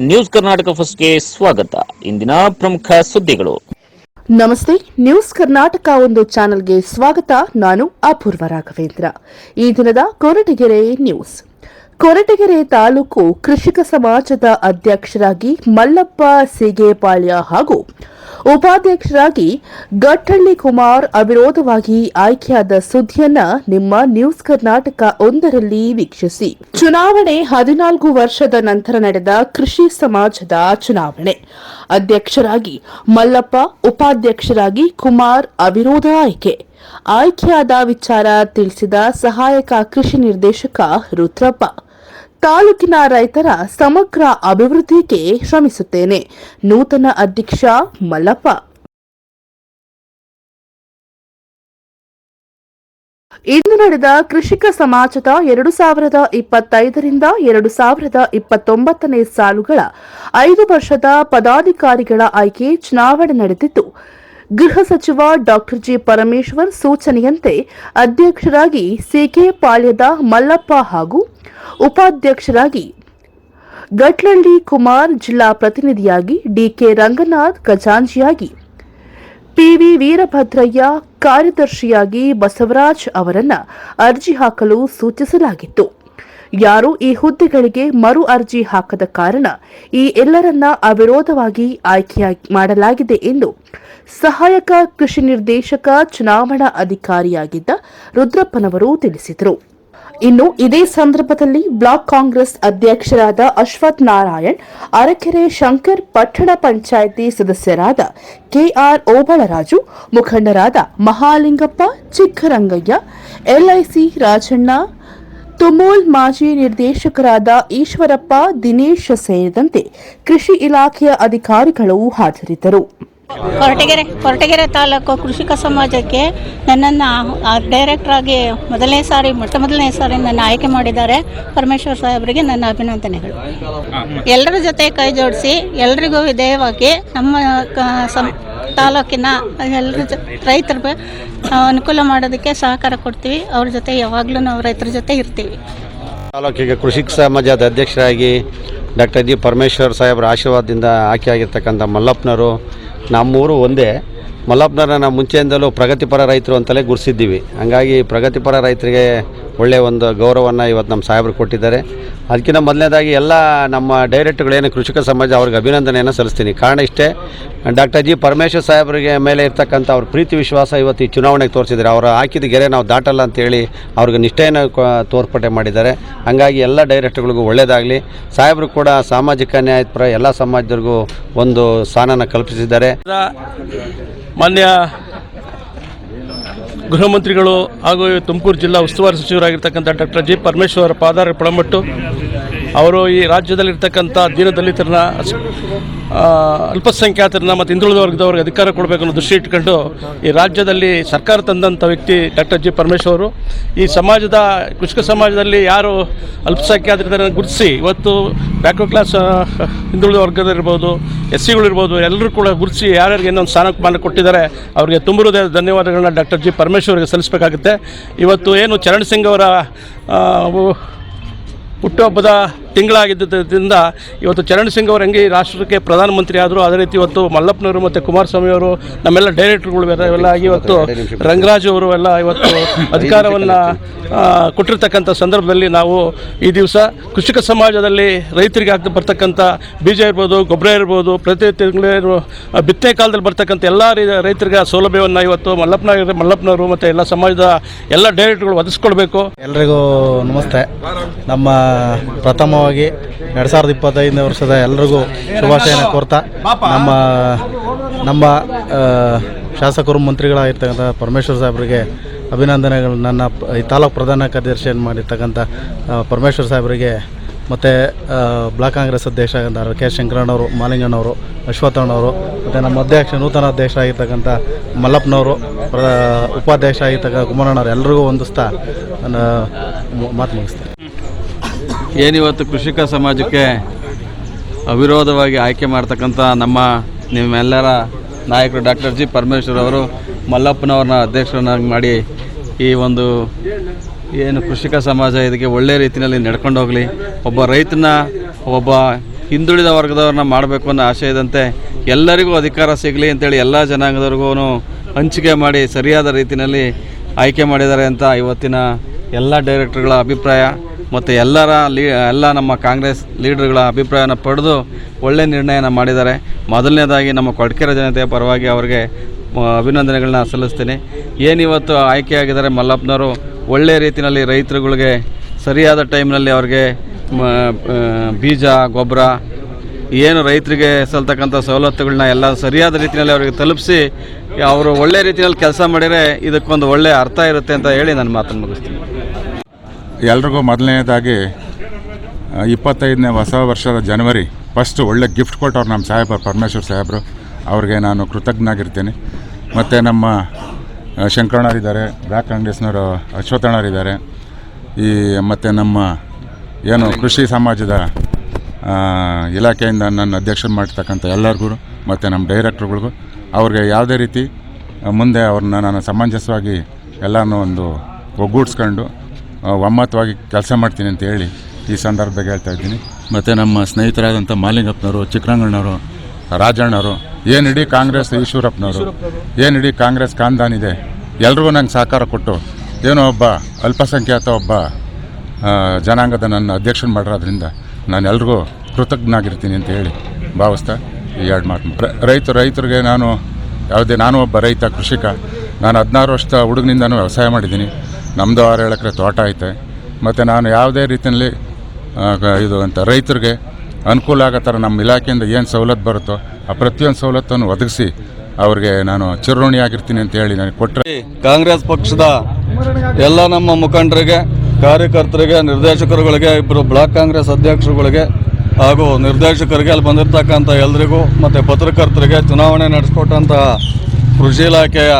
News Karnataka ಫಸ್ಟ್ಗೆ ಸ್ವಾಗತ. ಇಂದಿನ ಪ್ರಮುಖ ಸುದ್ದಿಗಳು. ನಮಸ್ತೆ, ನ್ಯೂಸ್ ಕರ್ನಾಟಕ ಒಂದು ಚಾನೆಲ್ಗೆ ಸ್ವಾಗತ. ನಾನು ಅಪೂರ್ವ ರಾಘವೇಂದ್ರ. ಈ ದಿನದ ಕೊರಟಗೆರೆ ನ್ಯೂಸ್. ಕೊರಟಗೆರೆ ತಾಲೂಕು ಕೃಷಿಕ ಸಮಾಜದ ಅಧ್ಯಕ್ಷರಾಗಿ ಮಲ್ಲಪ್ಪ ಸೀಗೇಪಾಳ್ಯ ಹಾಗೂ ಉಪಾಧ್ಯಕ್ಷರಾಗಿ ಗಟ್ಟಳ್ಳಿ ಕುಮಾರ್ ಅವಿರೋಧವಾಗಿ ಆಯ್ಕೆಯಾದ ಸುದ್ದಿಯನ್ನ ನಿಮ್ಮ ನ್ಯೂಸ್ ಕರ್ನಾಟಕ ಒಂದರಲ್ಲಿ ವೀಕ್ಷಿಸಿ. ಚುನಾವಣೆ ಹದಿನಾಲ್ಕು ವರ್ಷದ ನಂತರ ನಡೆದ ಕೃಷಿ ಸಮಾಜದ ಚುನಾವಣೆ. ಅಧ್ಯಕ್ಷರಾಗಿ ಮಲ್ಲಪ್ಪ, ಉಪಾಧ್ಯಕ್ಷರಾಗಿ ಕುಮಾರ್ ಅವಿರೋಧ ಆಯ್ಕೆ. ಆಯ್ಕೆಯಾದ ವಿಚಾರ ತಿಳಿಸಿದ ಸಹಾಯಕ ಕೃಷಿ ನಿರ್ದೇಶಕ ರುದ್ರಪ್ಪ. ತಾಲೂಕಿನ ರೈತರ ಸಮಗ್ರ ಅಭಿವೃದ್ಧಿಗೆ ಶ್ರಮಿಸುತ್ತೇನೆ. ನೂತನ ಅಧ್ಯಕ್ಷ ಮಲ್ಲಪ್ಪ. ಇಂದು ನಡೆದ ಕೃಷಿಕ ಸಮಾಜದ ಎರಡು ಸಾವಿರದ ಇಪ್ಪತ್ತೈದರಿಂದ ಎರಡು ಸಾವಿರದ ಇಪ್ಪತ್ತೊಂಬತ್ತನೇ ಸಾಲುಗಳ ಐದು ವರ್ಷದ ಪದಾಧಿಕಾರಿಗಳ ಆಯ್ಕೆ ಚುನಾವಣೆ ನಡೆದಿದ್ದು ಗೃಹ ಸಚಿವ ಡಾಕ್ಟರ್ ಜಿ ಪರಮೇಶ್ವರ್ ಸೂಚನೆಯಂತೆ ಅಧ್ಯಕ್ಷರಾಗಿ ಸಿಕೆ ಪಾಳ್ಯದ ಮಲ್ಲಪ್ಪ ಹಾಗೂ ಉಪಾಧ್ಯಕ್ಷರಾಗಿ ಗಟ್ಲಳ್ಳಿ ಕುಮಾರ್ ಜಿಲ್ಲಾ ಪ್ರತಿನಿಧಿಯಾಗಿ ಡಿಕೆ ರಂಗನಾಥ್ ಖಜಾಂಜಿಯಾಗಿ ಪಿವಿ ವೀರಭದ್ರಯ್ಯ ಕಾರ್ಯದರ್ಶಿಯಾಗಿ ಬಸವರಾಜ್ ಅವರನ್ನ ಅರ್ಜಿ ಹಾಕಲು ಸೂಚಿಸಲಾಗಿತ್ತು. ಯಾರೂ ಈ ಹುದ್ದೆಗಳಿಗೆ ಮರು ಅರ್ಜಿ ಹಾಕದ ಕಾರಣ ಈ ಎಲ್ಲರನ್ನ ಅವಿರೋಧವಾಗಿ ಆಯ್ಕೆ ಮಾಡಲಾಗಿದೆ ಎಂದು ಸಹಾಯಕ ಕೃಷಿ ನಿರ್ದೇಶಕ, ಚುನಾವಣಾ ಅಧಿಕಾರಿಯಾಗಿದ್ದ ರುದ್ರಪ್ಪನವರು ತಿಳಿಸಿದರು. ಇನ್ನು ಇದೇ ಸಂದರ್ಭದಲ್ಲಿ ಬ್ಲಾಕ್ ಕಾಂಗ್ರೆಸ್ ಅಧ್ಯಕ್ಷರಾದ ಅಶ್ವಥ್ ನಾರಾಯಣ್, ಅರಕೆರೆ ಶಂಕರ್ ಪಟ್ಟಣ ಪಂಚಾಯಿತಿ ಸದಸ್ಯರಾದ ಕೆಆರ್ ಓಬಳರಾಜು, ಮುಖಂಡರಾದ ಮಹಾಲಿಂಗಪ್ಪ, ಚಿಕ್ಕರಂಗಯ್ಯ, ಎಲ್ಐಸಿ ರಾಜಣ್ಣ, ತುಮೂಲ್ ಮಾಜಿ ನಿರ್ದೇಶಕರಾದ ಈಶ್ವರಪ್ಪ, ದಿನೇಶ್ ಸೇರಿದಂತೆ ಕೃಷಿ ಇಲಾಖೆಯ ಅಧಿಕಾರಿಗಳು ಹಾಜರಿದ್ದರು. ಕೊರಟಗೆರೆ ಕೊರಟಗೆರೆ ತಾಲೂಕು ಕೃಷಿಕ ಸಮಾಜಕ್ಕೆ ನನ್ನನ್ನು ಡೈರೆಕ್ಟರ್ ಆಗಿ ಮೊದಲನೇ ಸಾರಿ, ಮೊಟ್ಟ ಮೊದಲನೇ ಸಾರಿ ನನ್ನ ಆಯ್ಕೆ ಮಾಡಿದ್ದಾರೆ. ಪರಮೇಶ್ವರ್ ಸಾಹೇಬರಿಗೆ ನನ್ನ ಅಭಿನಂದನೆಗಳು. ಎಲ್ಲರ ಜೊತೆ ಕೈ ಜೋಡಿಸಿ ಎಲ್ರಿಗೂ ವಿಧೇಯವಾಗಿ ನಮ್ಮ ತಾಲೂಕಿನ ಎಲ್ಲರ ಜೊ ರೈತರ ಅನುಕೂಲ ಮಾಡೋದಕ್ಕೆ ಸಹಕಾರ ಕೊಡ್ತೀವಿ. ಅವ್ರ ಜೊತೆ ಯಾವಾಗಲೂ ನಾವು ರೈತರ ಜೊತೆ ಇರ್ತೀವಿ. ತಾಲೂಕಿಗೆ ಕೃಷಿಕ ಸಮಾಜದ ಅಧ್ಯಕ್ಷರಾಗಿ ಡಾಕ್ಟರ್ ಜಿ ಪರಮೇಶ್ವರ್ ಸಾಹೇಬರ ಆಶೀರ್ವಾದದಿಂದ ಆಯ್ಕೆಯಾಗಿರ್ತಕ್ಕಂಥ ಮಲ್ಲಪ್ಪನವರು ನಮ್ಮೂರು ಒಂದೇ. ಮಲ್ಲಪ್ಪನವ್ರನ್ನ ನಾವು ಮುಂಚೆಯಿಂದಲೂ ಪ್ರಗತಿಪರ ರೈತರು ಅಂತಲೇ ಗುರುಸಿದ್ದೀವಿ ಹಂಗಾಗಿ ಪ್ರಗತಿಪರ ರೈತರಿಗೆ ಒಳ್ಳೆಯ ಒಂದು ಗೌರವವನ್ನು ಇವತ್ತು ನಮ್ಮ ಸಾಹೇಬರು ಕೊಟ್ಟಿದ್ದಾರೆ. ಅದಕ್ಕಿಂತ ಮೊದಲನೇದಾಗಿ ಎಲ್ಲ ನಮ್ಮ ಡೈರೆಕ್ಟ್ಗಳೇನು ಕೃಷಿಕ ಸಮಾಜ ಅವ್ರಿಗೆ ಅಭಿನಂದನೆಯನ್ನು ಸಲ್ಲಿಸ್ತೀನಿ. ಕಾರಣ ಇಷ್ಟೇ, ಡಾಕ್ಟರ್ ಜಿ ಪರಮೇಶ್ವರ್ ಸಾಹೇಬರಿಗೆ ಮೇಲೆ ಇರ್ತಕ್ಕಂಥ ಅವ್ರ ಪ್ರೀತಿ ವಿಶ್ವಾಸ ಇವತ್ತು ಈ ಚುನಾವಣೆಗೆ ತೋರಿಸಿದ್ದಾರೆ. ಅವರು ಹಾಕಿದ ಗೆರೆ ನಾವು ದಾಟಲ್ಲ ಅಂತೇಳಿ ಅವ್ರಿಗೆ ನಿಷ್ಠೆಯನ್ನು ತೋರ್ಪಟೆ ಮಾಡಿದ್ದಾರೆ. ಹಾಗಾಗಿ ಎಲ್ಲ ಡೈರೆಕ್ಟ್ಗಳಿಗೂ ಒಳ್ಳೆಯದಾಗಲಿ ಸಾಹೇಬರು ಕೂಡ ಸಾಮಾಜಿಕ ನ್ಯಾಯಪರ ಎಲ್ಲ ಸಮಾಜದವ್ರಿಗೂ ಒಂದು ಸ್ಥಾನನ ಕಲ್ಪಿಸಿದ್ದಾರೆ. ಮಾನ್ಯ ಗೃಹ ಮಂತ್ರಿಗಳು ಹಾಗೂ ತುಮಕೂರು ಜಿಲ್ಲಾ ಉಸ್ತುವಾರಿ ಸಚಿವರಾಗಿರ್ತಕ್ಕಂಥ ಡಾಕ್ಟರ್ ಜಿ ಪರಮೇಶ್ವರ ಪಾದಾರ ಪಳಮಟ್ಟು ಅವರು ಈ ರಾಜ್ಯದಲ್ಲಿರ್ತಕ್ಕಂಥ ದೀನದಲಿತರನ್ನ ಅಲ್ಪಸಂಖ್ಯಾತರನ್ನ ಮತ್ತು ಹಿಂದುಳಿದ ವರ್ಗದವ್ರಿಗೆ ಅಧಿಕಾರ ಕೊಡಬೇಕು ಅನ್ನೋ ದೃಷ್ಟಿ ಇಟ್ಕೊಂಡು ಈ ರಾಜ್ಯದಲ್ಲಿ ಸರ್ಕಾರ ತಂದಂಥ ವ್ಯಕ್ತಿ ಡಾಕ್ಟರ್ ಜಿ ಪರಮೇಶ್ವರು ಈ ಸಮಾಜದ, ಕೃಷಿಕ ಸಮಾಜದಲ್ಲಿ ಯಾರು ಅಲ್ಪಸಂಖ್ಯಾತರನ್ನು ಗುರುತಿಸಿ ಇವತ್ತು ಬ್ಯಾಕ್ವರ್ಡ್ ಕ್ಲಾಸ್ ಹಿಂದುಳಿದ ವರ್ಗದಲ್ಲಿರ್ಬೋದು ಎಸ್ ಸಿಗಳಿರ್ಬೋದು ಎಲ್ಲರೂ ಕೂಡ ಗುರುತಿಸಿ ಯಾರ್ಯಾರಿಗೆ ಏನೊಂದು ಸ್ಥಾನಮಾನ ಕೊಟ್ಟಿದ್ದಾರೆ, ಅವರಿಗೆ ತುಂಬ ಹೃದಯದ ಧನ್ಯವಾದಗಳನ್ನ ಡಾಕ್ಟರ್ ಜಿ ಪರಮೇಶ್ವರ್ಗೆ ಸಲ್ಲಿಸಬೇಕಾಗುತ್ತೆ. ಇವತ್ತು ಏನು ಚರಣ್ ಸಿಂಗ್ ಅವರ ಹುಟ್ಟುಹಬ್ಬದ ತಿಂಗಳಾಗಿದ್ದರಿಂದ ಇವತ್ತು ಚರಣ್ ಸಿಂಗ್ ಅವರು ಹೆಂಗೆ ಈ ರಾಷ್ಟ್ರಕ್ಕೆ ಪ್ರಧಾನಮಂತ್ರಿ ಆದರು ಅದೇ ರೀತಿ ಇವತ್ತು ಮಲ್ಲಪ್ಪನವರು ಮತ್ತು ಕುಮಾರಸ್ವಾಮಿ ಅವರು ನಮ್ಮೆಲ್ಲ ಡೈರೆಕ್ಟರ್ಗಳು ಎಲ್ಲ ಆಗಿ ಇವತ್ತು ರಂಗರಾಜು ಅವರು ಎಲ್ಲ ಇವತ್ತು ಅಧಿಕಾರವನ್ನು ಕೊಟ್ಟಿರ್ತಕ್ಕಂಥ ಸಂದರ್ಭದಲ್ಲಿ ನಾವು ಈ ದಿವಸ ಕೃಷಿಕ ಸಮಾಜದಲ್ಲಿ ರೈತರಿಗೆ ಆಗ್ತಾ ಬರ್ತಕ್ಕಂಥ ಬೀಜ ಇರ್ಬೋದು ಗೊಬ್ಬರ ಇರ್ಬೋದು ಪ್ರತಿ ತಿಂಗಳು ಬಿತ್ತನೆ ಕಾಲದಲ್ಲಿ ಬರ್ತಕ್ಕಂಥ ಎಲ್ಲ ರೀ- ರೈತರಿಗೆ ಆ ಸೌಲಭ್ಯವನ್ನು ಇವತ್ತು ಮಲ್ಲಪ್ಪನ ಮಲ್ಲಪ್ಪನವರು ಮತ್ತು ಎಲ್ಲ ಸಮಾಜದ ಎಲ್ಲ ಡೈರೆಕ್ಟ್ಗಳು ಒದಗಿಸ್ಕೊಡ್ಬೇಕು ಎಲ್ರಿಗೂ ನಮಸ್ತೆ. ನಮ್ಮ ಪ್ರಥಮವಾಗಿ ಎರಡು ಸಾವಿರದ ಇಪ್ಪತ್ತೈದನೇ ವರ್ಷದ ಎಲ್ರಿಗೂ ಶುಭಾಶಯನ ಕೋರ್ತಾ. ನಮ್ಮ ನಮ್ಮ ಶಾಸಕರು, ಮಂತ್ರಿಗಳಾಗಿರ್ತಕ್ಕಂಥ ಪರಮೇಶ್ವರ್ ಸಾಹೇಬರಿಗೆ ಅಭಿನಂದನೆಗಳು. ನನ್ನ ಈ ತಾಲೂಕು ಪ್ರಧಾನ ಕಾರ್ಯದರ್ಶಿಯನ್ನು ಮಾಡಿರ್ತಕ್ಕಂಥ ಪರಮೇಶ್ವರ್ ಸಾಹೇಬರಿಗೆ, ಮತ್ತು ಬ್ಲಾಕ್ ಕಾಂಗ್ರೆಸ್ ಅಧ್ಯಕ್ಷ ಆಗಿದ್ದಾರೆ ಕೆ ಶಂಕರಣ್ಣವರು, ಮಾಲಿಂಗಣ್ಣವರು ಅಶ್ವಥಣ್ಣವರು ಮತ್ತು ನಮ್ಮ ಅಧ್ಯಕ್ಷ, ನೂತನ ಅಧ್ಯಕ್ಷ ಆಗಿರ್ತಕ್ಕಂಥ ಮಲ್ಲಪ್ಪನವರು ಉಪಾಧ್ಯಕ್ಷ ಆಗಿರ್ತಕ್ಕಂಥ ಕುಮಾರಣ್ಣವ್ರು ಎಲ್ರಿಗೂ ಹೊಂದಿಸ್ತಾ ನಾನು ಮಾತು ಮುಗಿಸ್ತೇನೆ. ಏನಿವತ್ತು ಕೃಷಿಕ ಸಮಾಜಕ್ಕೆ ಅವಿರೋಧವಾಗಿ ಆಯ್ಕೆ ಮಾಡ್ತಕ್ಕಂಥ ನಮ್ಮ ನಿಮ್ಮೆಲ್ಲರ ನಾಯಕರು ಡಾಕ್ಟರ್ ಜಿ ಪರಮೇಶ್ವರ್ ಅವರು, ಮಲ್ಲಪ್ಪನವ್ರನ್ನ ಅಧ್ಯಕ್ಷರನ್ನಾಗಿ ಮಾಡಿ ಈ ಒಂದು ಏನು ಕೃಷಿಕ ಸಮಾಜ ಇದಕ್ಕೆ ಒಳ್ಳೆಯ ರೀತಿಯಲ್ಲಿ ನಡ್ಕೊಂಡು ಹೋಗಲಿ. ಒಬ್ಬ ರೈತನ, ಒಬ್ಬ ಹಿಂದುಳಿದ ವರ್ಗದವ್ರನ್ನ ಮಾಡಬೇಕು ಅನ್ನೋ ಆಶಯದಂತೆ ಎಲ್ಲರಿಗೂ ಅಧಿಕಾರ ಸಿಗಲಿ ಅಂತೇಳಿ ಎಲ್ಲ ಜನಾಂಗದವ್ರಿಗೂ ಹಂಚಿಕೆ ಮಾಡಿ ಸರಿಯಾದ ರೀತಿಯಲ್ಲಿ ಆಯ್ಕೆ ಮಾಡಿದ್ದಾರೆ ಅಂತ ಇವತ್ತಿನ ಎಲ್ಲ ಡೈರೆಕ್ಟರ್ಗಳ ಅಭಿಪ್ರಾಯ. ಮತ್ತು ಎಲ್ಲರ ಲೀ, ಎಲ್ಲ ನಮ್ಮ ಕಾಂಗ್ರೆಸ್ ಲೀಡರ್ಗಳ ಅಭಿಪ್ರಾಯನ ಪಡೆದು ಒಳ್ಳೆಯ ನಿರ್ಣಯನ ಮಾಡಿದ್ದಾರೆ. ಮೊದಲನೇದಾಗಿ ನಮ್ಮ ಕೊಡ್ಕೆರೆ ಜನತೆಯ ಪರವಾಗಿ ಅವರಿಗೆ ಅಭಿನಂದನೆಗಳನ್ನ ಸಲ್ಲಿಸ್ತೀನಿ. ಏನಿವತ್ತು ಆಯ್ಕೆಯಾಗಿದ್ದಾರೆ ಮಲ್ಲಪ್ಪನವರು ಒಳ್ಳೆಯ ರೀತಿಯಲ್ಲಿ ರೈತರುಗಳಿಗೆ ಸರಿಯಾದ ಟೈಮ್ನಲ್ಲಿ ಅವ್ರಿಗೆ ಬೀಜ, ಗೊಬ್ಬರ, ಏನು ರೈತರಿಗೆ ಸಲ್ತಕ್ಕಂಥ ಸವಲತ್ತುಗಳನ್ನ ಎಲ್ಲ ಸರಿಯಾದ ರೀತಿಯಲ್ಲಿ ಅವರಿಗೆ ತಲುಪಿಸಿ, ಅವರು ಒಳ್ಳೆ ರೀತಿಯಲ್ಲಿ ಕೆಲಸ ಮಾಡಿದರೆ ಇದಕ್ಕೊಂದು ಒಳ್ಳೆಯ ಅರ್ಥ ಇರುತ್ತೆ ಅಂತ ಹೇಳಿ ನಾನು ಮಾತನ್ನು ಮುಗಿಸ್ತೀನಿ. ಎಲ್ರಿಗೂ ಮೊದಲನೇದಾಗಿ ಇಪ್ಪತ್ತೈದನೇ ಹೊಸ ವರ್ಷದ ಜನವರಿ ಫಸ್ಟ್ ಒಳ್ಳೆ ಗಿಫ್ಟ್ ಕೊಟ್ಟವ್ರು ನಮ್ಮ ಸಾಹೇಬರು, ಪರಮೇಶ್ವರ್ ಸಾಹೇಬರು. ಅವ್ರಿಗೆ ನಾನು ಕೃತಜ್ಞನಾಗಿರ್ತೀನಿ. ಮತ್ತು ನಮ್ಮ ಶಂಕರಣ್ಣರಿದ್ದಾರೆ ಬ್ಲ್ಯಾಕ್ ಕಾಂಗ್ರೆಸ್ನವರು ಅಶ್ವಥಣ್ಣರಿದ್ದಾರೆ ಈ, ಮತ್ತು ನಮ್ಮ, ಏನು ಕೃಷಿ ಸಮಾಜದ ಇಲಾಖೆಯಿಂದ ನನ್ನ ಅಧ್ಯಕ್ಷರು ಮಾಡ್ತಕ್ಕಂಥ ಎಲ್ಲರಿಗೂ, ಮತ್ತು ನಮ್ಮ ಡೈರೆಕ್ಟ್ರುಗಳಿಗೂ, ಅವ್ರಿಗೆ ಯಾವುದೇ ರೀತಿ ಮುಂದೆ ಅವ್ರನ್ನ ನಾನು ಸಮಂಜಸವಾಗಿ ಎಲ್ಲನೂ ಒಂದು ಒಗ್ಗೂಡಿಸ್ಕೊಂಡು ಒಮ್ಮತವಾಗಿ ಕೆಲಸ ಮಾಡ್ತೀನಿ ಅಂತ ಹೇಳಿ ಈ ಸಂದರ್ಭದಾಗ ಹೇಳ್ತಾ ಇದ್ದೀನಿ. ಮತ್ತು ನಮ್ಮ ಸ್ನೇಹಿತರಾದಂಥ ಮಾಲಿಂಗಪ್ಪನವರು ಚಿಕ್ಕರಂಗಣ್ಣವರು ರಾಜಣ್ಣವರು ಏನು ಇಡೀ ಕಾಂಗ್ರೆಸ್ ಈಶ್ವರಪ್ಪನವರು ಏನು ಇಡೀ ಕಾಂಗ್ರೆಸ್ ಖಾನ್ದಾನ್ ಇದೆ ಎಲ್ರಿಗೂ ನಂಗೆ ಸಹಕಾರ ಕೊಟ್ಟು ಏನೋ ಒಬ್ಬ ಅಲ್ಪಸಂಖ್ಯಾತ ಒಬ್ಬ ಜನಾಂಗದ ನನ್ನ ಅಧ್ಯಕ್ಷನ ಮಾಡಿರೋದ್ರಿಂದ ನಾನು ಎಲ್ರಿಗೂ ಕೃತಜ್ಞನಾಗಿರ್ತೀನಿ ಅಂತ ಹೇಳಿ ಭಾವಿಸ್ತಾ ಈ ಎರಡು ಮಾತು ರೈತರು ರೈತ ರೈತರಿಗೆ ನಾನು ಯಾವುದೇ ನಾನು ಒಬ್ಬ ರೈತ ಕೃಷಿಕ ನಾನು ಹದಿನಾರು ವರ್ಷದ ಹುಡುಗನಿಂದನೂ ವ್ಯವಸಾಯ ಮಾಡಿದ್ದೀನಿ. ನಮ್ಮದು ಆರು ಏಳು ಎಕರೆ ತೋಟ ಐತೆ. ಮತ್ತು ನಾನು ಯಾವುದೇ ರೀತಿಯಲ್ಲಿ ಇದು ಅಂತ ರೈತರಿಗೆ ಅನುಕೂಲ ಆಗೋ ಥರ ನಮ್ಮ ಇಲಾಖೆಯಿಂದ ಏನು ಸವಲತ್ತು ಬರುತ್ತೋ ಆ ಪ್ರತಿಯೊಂದು ಸವಲತ್ತನ್ನು ಒದಗಿಸಿ ಅವ್ರಿಗೆ ನಾನು ಚಿರಋಣಿಯಾಗಿರ್ತೀನಿ ಅಂತ ಹೇಳಿ ನನಗೆ ಕೊಟ್ಟರೆ ಕಾಂಗ್ರೆಸ್ ಪಕ್ಷದ ಎಲ್ಲ ನಮ್ಮ ಮುಖಂಡರಿಗೆ, ಕಾರ್ಯಕರ್ತರಿಗೆ, ನಿರ್ದೇಶಕರುಗಳಿಗೆ ಇಬ್ಬರು ಬ್ಲಾಕ್ ಕಾಂಗ್ರೆಸ್ ಅಧ್ಯಕ್ಷರುಗಳಿಗೆ ಹಾಗೂ ನಿರ್ದೇಶಕರಿಗೆ ಅಲ್ಲಿ ಬಂದಿರತಕ್ಕಂಥ ಎಲ್ರಿಗೂ ಮತ್ತು ಪತ್ರಕರ್ತರಿಗೆ ಚುನಾವಣೆ ನಡೆಸ್ಕೊಟ್ಟಂತಹ ಕೃಷಿ ಇಲಾಖೆಯ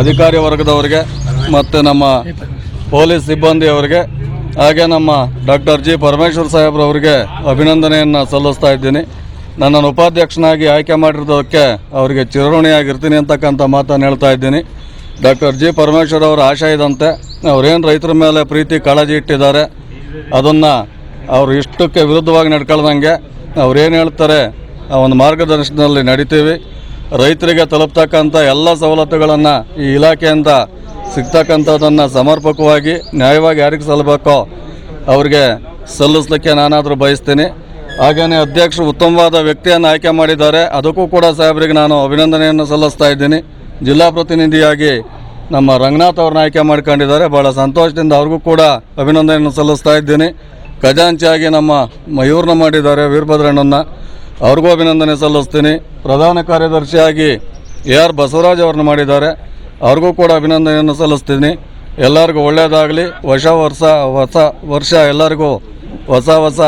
ಅಧಿಕಾರಿ ವರ್ಗದವರಿಗೆ ಮತ್ತು ನಮ್ಮ ಪೊಲೀಸ್ ಸಿಬ್ಬಂದಿಯವರಿಗೆ ಹಾಗೆ ನಮ್ಮ ಡಾಕ್ಟರ್ ಜಿ ಪರಮೇಶ್ವರ್ ಸಾಹೇಬ್ರವರಿಗೆ ಅಭಿನಂದನೆಯನ್ನು ಸಲ್ಲಿಸ್ತಾ ಇದ್ದೀನಿ. ನನ್ನನ್ನು ಉಪಾಧ್ಯಕ್ಷನಾಗಿ ಆಯ್ಕೆ ಮಾಡಿರೋದಕ್ಕೆ ಅವರಿಗೆ ಚಿರಋಣಿಯಾಗಿರ್ತೀನಿ ಅಂತಕ್ಕಂಥ ಮಾತನ್ನು ಹೇಳ್ತಾ ಇದ್ದೀನಿ. ಡಾಕ್ಟರ್ ಜಿ ಪರಮೇಶ್ವರ್ ಅವರ ಆಶಯದಂತೆ ಅವರೇನು ರೈತರ ಮೇಲೆ ಪ್ರೀತಿ, ಕಾಳಜಿ ಇಟ್ಟಿದ್ದಾರೆ, ಅದನ್ನು ಅವರು ಇಷ್ಟಕ್ಕೆ ವಿರುದ್ಧವಾಗಿ ನಡ್ಕೊಳ್ದಂಗೆ ಅವ್ರೇನು ಹೇಳ್ತಾರೆ, ಆ ಒಂದು ಮಾರ್ಗದರ್ಶನದಲ್ಲಿ ನಡಿತೀವಿ. ರೈತರಿಗೆ ತಲುಪ್ತಕ್ಕಂಥ ಎಲ್ಲ ಸವಲತ್ತುಗಳನ್ನು ಈ ಇಲಾಖೆಯಿಂದ ಸಿಗ್ತಕ್ಕಂಥದ್ದನ್ನು ಸಮರ್ಪಕವಾಗಿ, ನ್ಯಾಯವಾಗಿ ಯಾರಿಗೆ ಸಲ್ಲಬೇಕೋ ಅವ್ರಿಗೆ ಸಲ್ಲಿಸ್ಲಿಕ್ಕೆ ನಾನಾದರೂ ಬಯಸ್ತೀನಿ. ಹಾಗೆಯೇ ಅಧ್ಯಕ್ಷರು ಉತ್ತಮವಾದ ವ್ಯಕ್ತಿಯನ್ನು ಆಯ್ಕೆ ಮಾಡಿದ್ದಾರೆ. ಅದಕ್ಕೂ ಕೂಡ ಸಾಹೇಬರಿಗೆ ನಾನು ಅಭಿನಂದನೆಯನ್ನು ಸಲ್ಲಿಸ್ತಾ ಇದ್ದೀನಿ. ಜಿಲ್ಲಾ ಪ್ರತಿನಿಧಿಯಾಗಿ ನಮ್ಮ ರಂಗನಾಥ್ ಅವ್ರನ್ನ ಆಯ್ಕೆ ಮಾಡ್ಕೊಂಡಿದ್ದಾರೆ. ಭಾಳ ಸಂತೋಷದಿಂದ ಅವ್ರಿಗೂ ಕೂಡ ಅಭಿನಂದನೆಯನ್ನು ಸಲ್ಲಿಸ್ತಾ ಇದ್ದೀನಿ. ಖಜಾಂಚಿಯಾಗಿ ನಮ್ಮ ಮಯೂರನ್ನ ಮಾಡಿದ್ದಾರೆ ವೀರಭದ್ರಣ್ಣನ ಅವ್ರಿಗೂ ಅಭಿನಂದನೆ ಸಲ್ಲಿಸ್ತೀನಿ. ಪ್ರಧಾನ ಕಾರ್ಯದರ್ಶಿಯಾಗಿ ಎ ಆರ್ ಬಸವರಾಜ್ ಅವ್ರನ್ನ ಮಾಡಿದ್ದಾರೆ. ಅವ್ರಿಗೂ ಕೂಡ ಅಭಿನಂದನೆಯನ್ನು ಸಲ್ಲಿಸ್ತೀನಿ. ಎಲ್ಲರಿಗೂ ಒಳ್ಳೆಯದಾಗಲಿ ಹೊಸ ವರ್ಷ ಹೊಸ ವರ್ಷ ಎಲ್ಲರಿಗೂ ಹೊಸ ಹೊಸ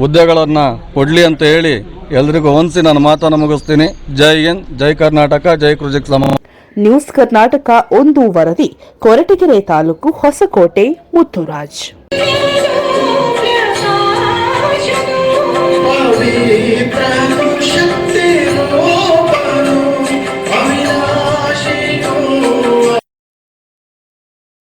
ಹುದ್ದೆಗಳನ್ನು ಕೊಡಲಿ ಅಂತ ಹೇಳಿ ಎಲ್ರಿಗೂ ಹೊಂದಿಸಿ ನಾನು ಮಾತನ್ನು ಮುಗಿಸ್ತೀನಿ. ಜೈ ಹಿಂದ್ ಜೈ ಕರ್ನಾಟಕ ಜೈ ಕೃಷಿಕ್ ಸಮ. ನ್ಯೂಸ್ ಕರ್ನಾಟಕ ಒಂದು ವರದಿ ಕೊರಟಗೆರೆ ತಾಲೂಕು ಹೊಸಕೋಟೆ ಮುತ್ತುರಾಜ್.